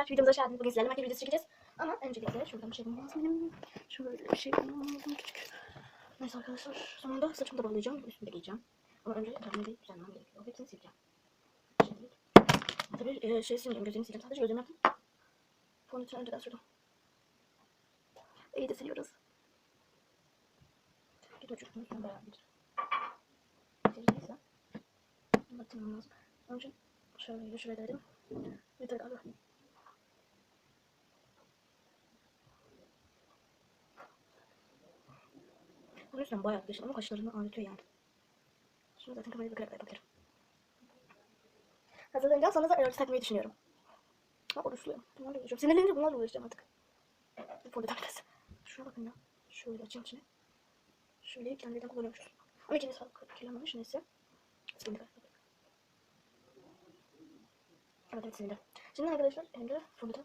arkadaşlar videomuza hoş geldiniz. Bugün sizlerle makyaj videosu çekeceğiz. Ama öncelikle şuradan bir şey bulmam lazım benim. Şöyle bir şey bulmam lazım küçük. Neyse arkadaşlar sonunda saçımı da bağlayacağım. Üstünü de giyeceğim. Ama önce kendimi bir düzenlemem gerekiyor. Hepsini sileceğim. Şimdi. Tabii e, şey silmeyeceğim. Gözlerimi sileceğim. Sadece gözlerimi yaptım. Fondöteni önceden sürdüm. İyi de siliyoruz. Git o çocukluğunu sen bayağı bir. Neyse. Bakmam lazım. Önce şöyle şuraya dedim. Yeter galiba. Bunun yüzden bayağı yaklaşık ama kaşlarını ağrıtıyor yani. Şimdi zaten kamerayı bakarak yapabilirim. Hazırlanacağım sonra da örtü takmayı düşünüyorum. Ha oruçluyum. Bunlarla uğraşıyorum. Sinirlenince bunlarla uğraşacağım artık. Bir fondöten biraz. Şuna bakın ya. Şöyle açayım içine. Şöyle kendimden kullanıyormuşuz. Ama içinde sağlık kirlenmemiş neyse. Şimdi Evet evet sinirli. Şimdi arkadaşlar elimde fondöten.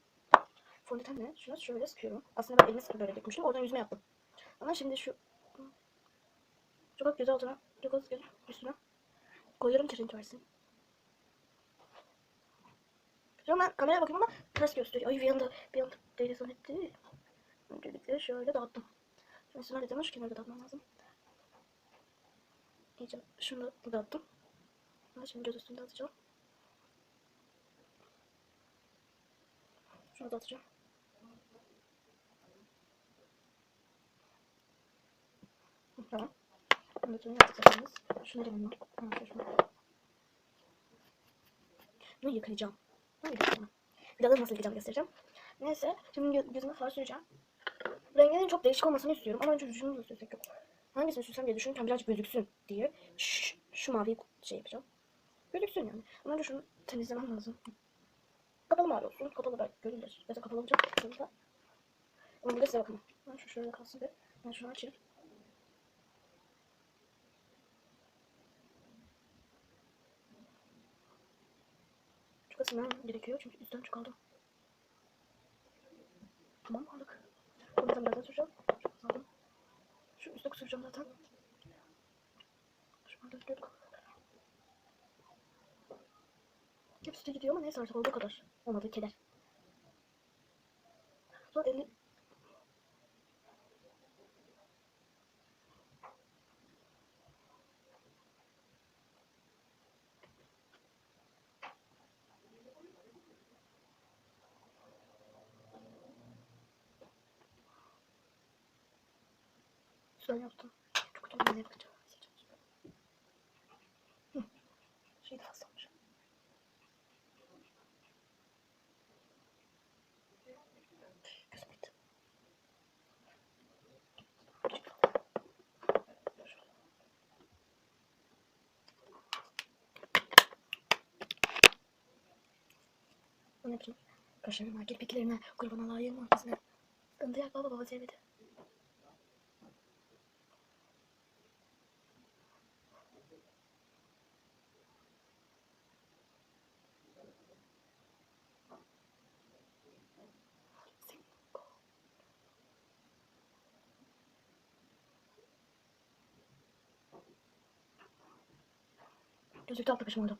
Fondötenle şunu şöyle sıkıyorum. Aslında ben sıkıp böyle dökmüştüm. Oradan yüzüme yaptım. Ama şimdi şu çok göz altına, çok az göz üstüne koyuyorum ki renk versin. Şu an kameraya bakıyorum ama ters gösteriyor. Ay bir anda bir anda deli zannetti. Öncelikle şöyle dağıttım. Şimdi üstüne de şu kenarda dağıtmam lazım. İyice şunu da dağıttım. Ben şimdi göz üstünde atacağım. Şunu da Tamam. Yapacağız. Şunu da bunlar. Bunu yıkayacağım. Bunu yıkayacağım. Da nasıl yıkayacağım göstereceğim. Neyse. Şimdi gö gözüme far süreceğim. Renginin çok değişik olmasını istiyorum. Ama önce şunu da sürsek yok. Hangisini sürsem diye düşünürken birazcık gözüksün diye. Şu, şu maviyi şey yapacağım. Gözüksün yani. Ama önce şunu temizlemem lazım. Kapalı mavi olsun. Kapalı belki görülür. Ya da kapalı olacak. Şurada. Ama burada size bakın. Ben şu şöyle kalsın bir. Ben şunu açayım. basmam gerekiyor çünkü üstten çıkardım. Tamam aldık. Bunu zaten birazdan süreceğim. Zaten. Şu üstte süreceğim zaten. Şurada sürüyorduk. Hep sütü gidiyor ama neyse artık olduğu kadar. Olmadı keder. Sonra 50 Şuradan yaptım. Çok da ne yapacağım. Şey de fazla olmuş. Kısmet. Bunu yapacağım. Şey- Kaşının market pekilerine, kurban alayım ortasına. Indıyak baba baba sevdi. Gözlükte altta kaşım oldu.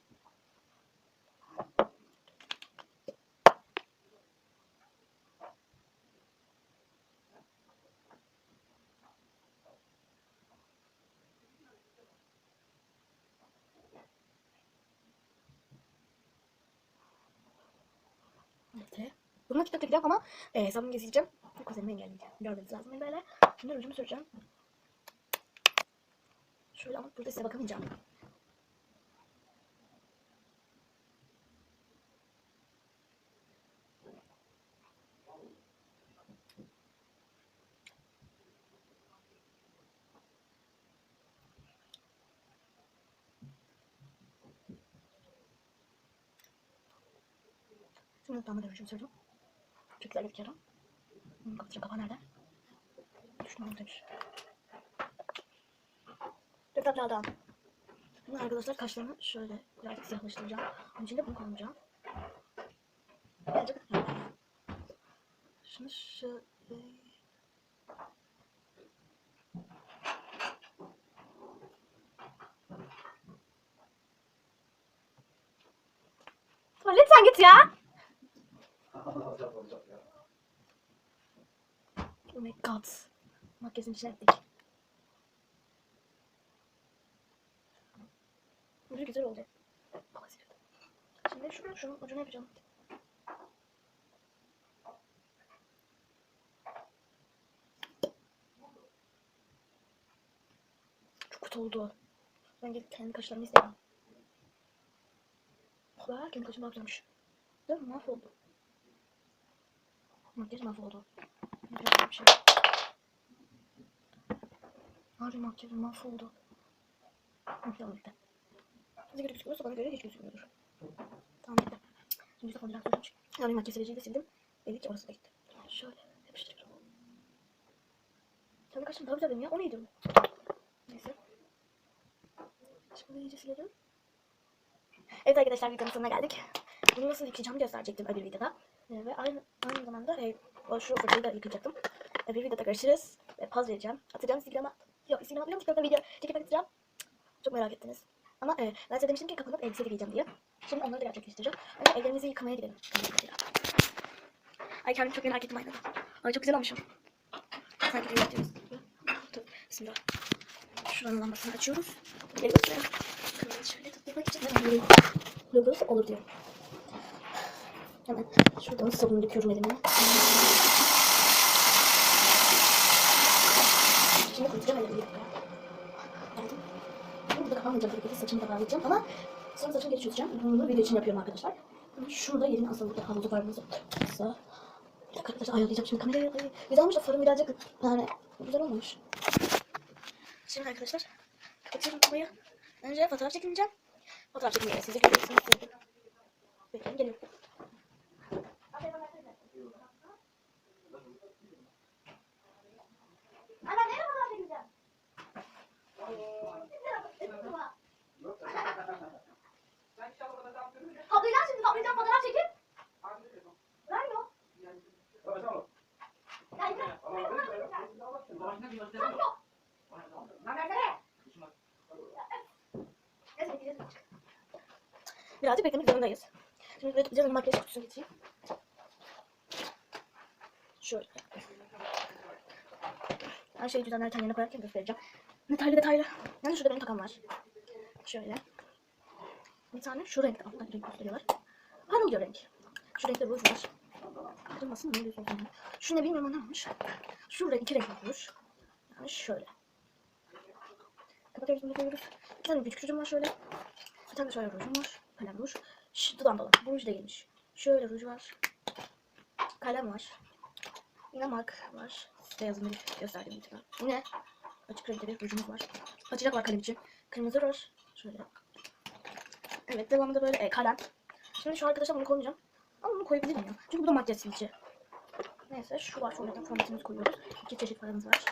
Neyse. Bununla TikTok'ta gideceğim ama e, hesabımı gezeceğim. Kuzenimi engelleyeceğim. Görmeniz lazım böyle. Şimdi rujumu süreceğim. Şöyle ama burada size bakamayacağım. Şimdi damla rujumu sürdüm. Çok güzel gözüküyorum. Hmm, kapatacağım kapağı nerede? Düşünmem demiş. Dört tatlı aldım. Şimdi arkadaşlar kaşlarımı şöyle birazcık siyahlaştıracağım. Onun için de bunu kullanacağım. Birazcık Şunu şöyle... Sen git ya. Oh my god. Makyajın içine ettik. Ucu güzel oldu. Şimdi şunu şunun ucunu yapacağım. Çok kötü oldu. Ben gidip kendi kaşlarımı izleyeyim. Be, kendi kaşım daha güzelmiş. Değil mi? Mahvoldu. Makyaj mahvoldu. Yapacak bir şey. Harbi makyajım mahvoldu. Makyaj bitti. Size göre gözüküyorsa bana göre hiç gözükmüyordur. Tamam bitti. Şimdi telefonu biraz süreceğim. Yani makyaj siliciyi de sildim. Dedik ki orası da gitti. Şöyle yapıştırıyorum. Kendi kaşım daha güzel ya. O neydi o? Neyse. Şimdi iyice silelim. Evet arkadaşlar videonun sonuna geldik. Bunu nasıl yıkayacağımı gösterecektim öbür videoda. Ee, ve aynı, aynı zamanda e, o şu fırçayı da yıkayacaktım. Öbür videoda görüşürüz. Ve poz vereceğim. Atacağım Instagram'a. Yok Instagram'a atacağım. TikTok'ta video çekip atacağım. Çok merak ettiniz. Ama e, ben size demiştim ki kapanıp elbise de giyeceğim diye. Şimdi onları da gerçekleştireceğim. Önce ellerimizi yıkamaya gidelim. Ay kendimi çok merak ettim aynada. Ay çok güzel olmuşum. Sanki rüya yapıyoruz. Bismillah. Şuranın lambasını açıyoruz. Kamerayı şöyle tutmak için hemen böyle olur diyor. Hemen şuradan sabun döküyorum elime. Şimdi kurutacağım elimi. Geldim. Burada kapamayacağım tabii ki. Saçımı da bağlayacağım ama sonra saçımı geri çözeceğim. Bunu video için yapıyorum arkadaşlar. Şurada yerin aslında burada havuzu var. Burası. Bir dakika arkadaşlar ayarlayacağım şimdi kamerayı. Ay, Güzel olmuş da farım birazcık yani güzel olmamış. Şimdi arkadaşlar kapatıyorum kamerayı. Önce fotoğraf çekineceğim. Fotoğraf çekince sizi görüyorsunuz. Bekleyin geliyorum. Toplayacağım şimdi toplayacağım fotoğraf çekip. Vermiyor. Vermiyor. Vermiyor. Neyse, bekleyeceğiz birazcık. Birazcık beklemek zorundayız. Şimdi bir makyaj kutusunu getireyim. Şöyle. Her şeyi düzenlerken yerine koyarken göstereceğim. Detaylı detaylı. Yani şurada benim takam var. Şöyle. Bir tane şu renkte alttan renk gösteriyorlar. Gidiyor renk? Şu renkte ruj var. Kırılmasın? Ne diyorsun? Şu ne bilmiyorum ne olmuş. Şurada iki renk ruj. Yani şöyle. Kapatıyoruz bunu koyuyoruz. Bir tane küçük rujum var şöyle. Bir tane şöyle rujum var. Kalem ruj. Şş, dudağım dolu. Bu ruj değilmiş. Şöyle ruj var. Kalem var. Yine mark var. Size yazımı gösterdiğim gibi. Yine açık renkte bir rujumuz var. Açacak var kalem için. Kırmızı ruj. Şöyle. Evet devamında böyle e, kalem. Şimdi şu arkadaşa bunu koymayacağım. Ama bunu koyabilirim ya. Çünkü bu da makyaj silici. Neyse şu var. Şuradan formatımızı koyuyoruz. İki çeşit paramız var.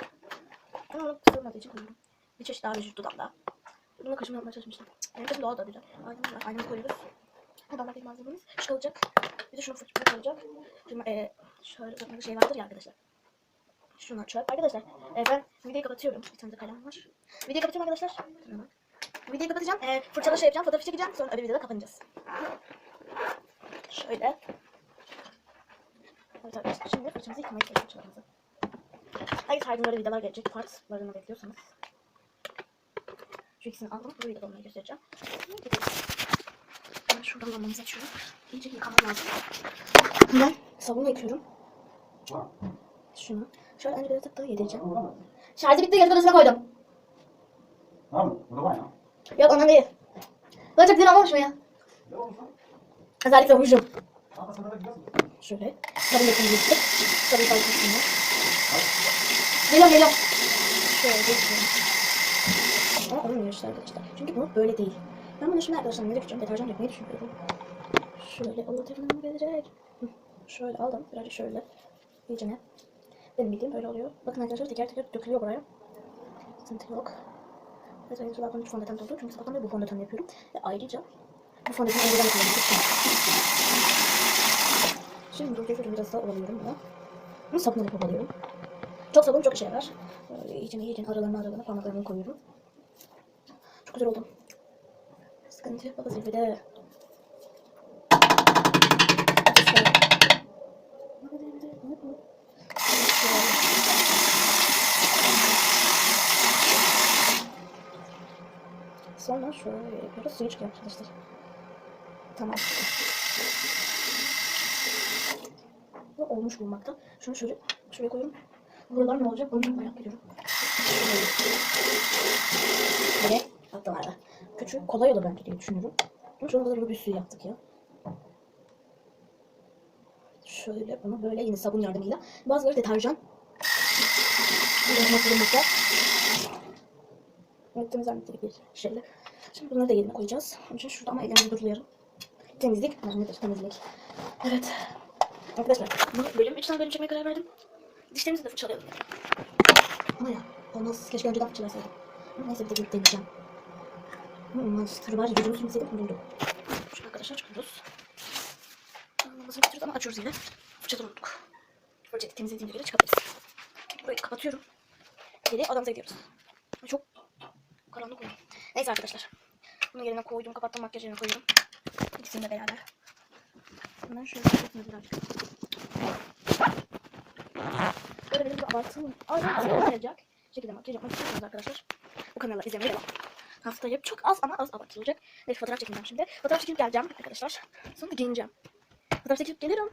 Ben onu sığmadığı için koyuyorum. Bir çeşit daha vücut dudamda. Bunu kaşımı yapmaya çalışmıştım. Benim kaşım doğal da güzel. Aynamız var. Aynamı koyuyoruz. Dudamdaki malzememiz şu kalacak. Bir de şunu fırçalı kalacak. Şimdi e, şöyle bir şey vardır ya arkadaşlar. Şunu çöp. Arkadaşlar e, ben videoyu kapatıyorum. Bir tane de kalem var. Videoyu kapatıyorum arkadaşlar. Videoyu kapatacağım. E, fırçalı şey yapacağım. Fotoğraf çekeceğim. Sonra öbür videoda kapanacağız. Şöyle. Evet arkadaşlar şimdi fırçamızı gidiyoruz fırçalarımızı. Hangi tarzında böyle videolar gelecek partlarını bekliyorsanız. Şu ikisini aldım. Bu videoda onları göstereceğim. Şuradan lambamızı açıyorum. İyice yıkamam lazım. Ben sabunla yıkıyorum. Şunu. Şöyle önce biraz daha yedireceğim. Şarjı bitti. Yatak odasına koydum. Tamam, o da var ya. Yok ondan değil. Böyle çok güzel olmamış mı ya? Özellikle gidiyorsun. Şöyle. Sabun birlikte. Sabun sayfasında. Geliyorum geliyorum. Şöyle geçiyorum. Ama olmuyor işte arkadaşlar. Çünkü bu böyle değil. Ben bunu şimdi arkadaşlar ne dökeceğim? Deterjan dökmeyi düşünüyorum. Şöyle Allah telefonuma gelecek. Şöyle aldım. Birazcık şöyle. İyice ne? Benim bildiğim böyle oluyor. Bakın arkadaşlar teker teker dökülüyor buraya. Sıkıntı yok. Ve sayın sabahtan 3 fondöten doldu. Çünkü sabahtan beri bu fondöten yapıyorum. Ve ayrıca bu fondöteni önceden kullanıyorum. Şimdi dur geziyorum biraz daha ovalıyorum bunu. Bunu sabunla yapıp alıyorum. Çok sabun çok işe yarar. Böyle iyice iyice aralarına aralarına parmaklarımı koyuyorum. Çok güzel oldu. Sıkıntı yok baba zirvede. Sonra şöyle yapıyoruz. Suyu çıkıyor arkadaşlar. Tamam. Bu olmuş bulmakta. Şunu şöyle şuraya koyuyorum. Buralar ne olacak? Bunu çok merak ediyorum. Hatta vardı. Küçük kolay olur bence diye düşünüyorum. Ama şu an kadar bir sürü yaptık ya. Şöyle bunu böyle yine sabun yardımıyla. Bazıları deterjan. Böyle makinemizde. Evet temizlenmek bir şeyle. Şimdi bunları da yerine koyacağız. İçin şurada ama ellerimizi durulayalım. Temizlik. Nedir temizlik? Evet. Arkadaşlar bunu bölüm 3 tane bölüm çekmeye karar verdim. Dişlerimizi de fırçalayalım. Ama ya olmaz. Keşke önceden fırçalasaydım. Neyse bir de birlikte deneyeceğim. Monster var. Yüzümü silseydim buldum. Şu arkadaşlar çıkıyoruz. Anlamasını bitiriyoruz ama açıyoruz yine. Fırçadan unuttuk. Fırçayı temizlediğimde göre çıkabiliriz. Burayı kapatıyorum. Geri odamıza gidiyoruz. Çok karanlık oluyor. Neyse arkadaşlar. Bunu yerine koydum. Kapattım makyaj yerine koyuyorum. İkisini de beraber. Bundan şöyle yapayım birazcık. Böyle benim bir abartım. Ayrıca olmayacak. Şekilde makyaj yapmak istiyorsanız arkadaşlar. Bu kanala izlemeye devam. Haftaya çok az ama az abartılacak. Neyse fotoğraf çekeceğim şimdi. Fotoğraf çekip geleceğim arkadaşlar. Sonra giyineceğim. Fotoğraf çekip gelirim.